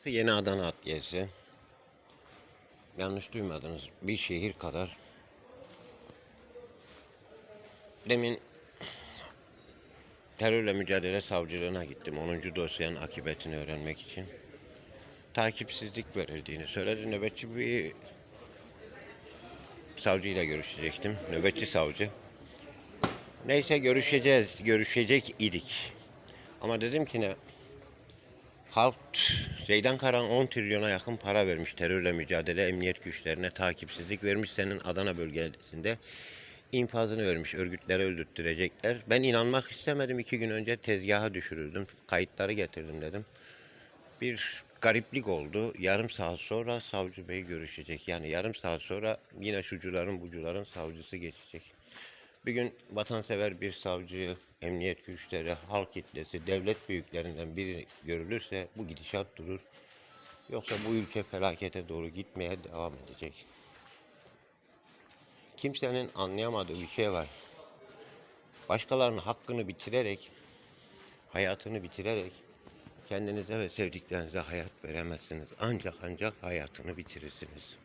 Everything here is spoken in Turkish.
Burası Yeni Adana Adliyesi. Yanlış duymadınız. Bir şehir kadar. Demin terörle mücadele savcılığına gittim. 10. dosyanın akıbetini öğrenmek için. Takipsizlik verildiğini söyledi. Nöbetçi bir savcıyla görüşecektim. Nöbetçi savcı. Neyse görüşeceğiz, görüşecek idik. Ama dedim ki ne? Halk Zeydan Karan 10 trilyona yakın para vermiş terörle mücadele emniyet güçlerine takipsizlik vermiş senin Adana bölgesinde infazını vermiş örgütlere öldürttürecekler. Ben inanmak istemedim iki gün önce tezgaha düşürüldüm kayıtları getirdim dedim. Bir gariplik oldu. Yarım saat sonra savcı bey görüşecek. Yani yarım saat sonra yine şucuların bucuların savcısı geçecek. Bir gün vatansever bir savcı, emniyet güçleri, halk kitlesi, devlet büyüklerinden biri görülürse bu gidişat durur. Yoksa bu ülke felakete doğru gitmeye devam edecek. Kimsenin anlayamadığı bir şey var. Başkalarının hakkını bitirerek, hayatını bitirerek kendinize ve sevdiklerinize hayat veremezsiniz. Ancak ancak hayatını bitirirsiniz.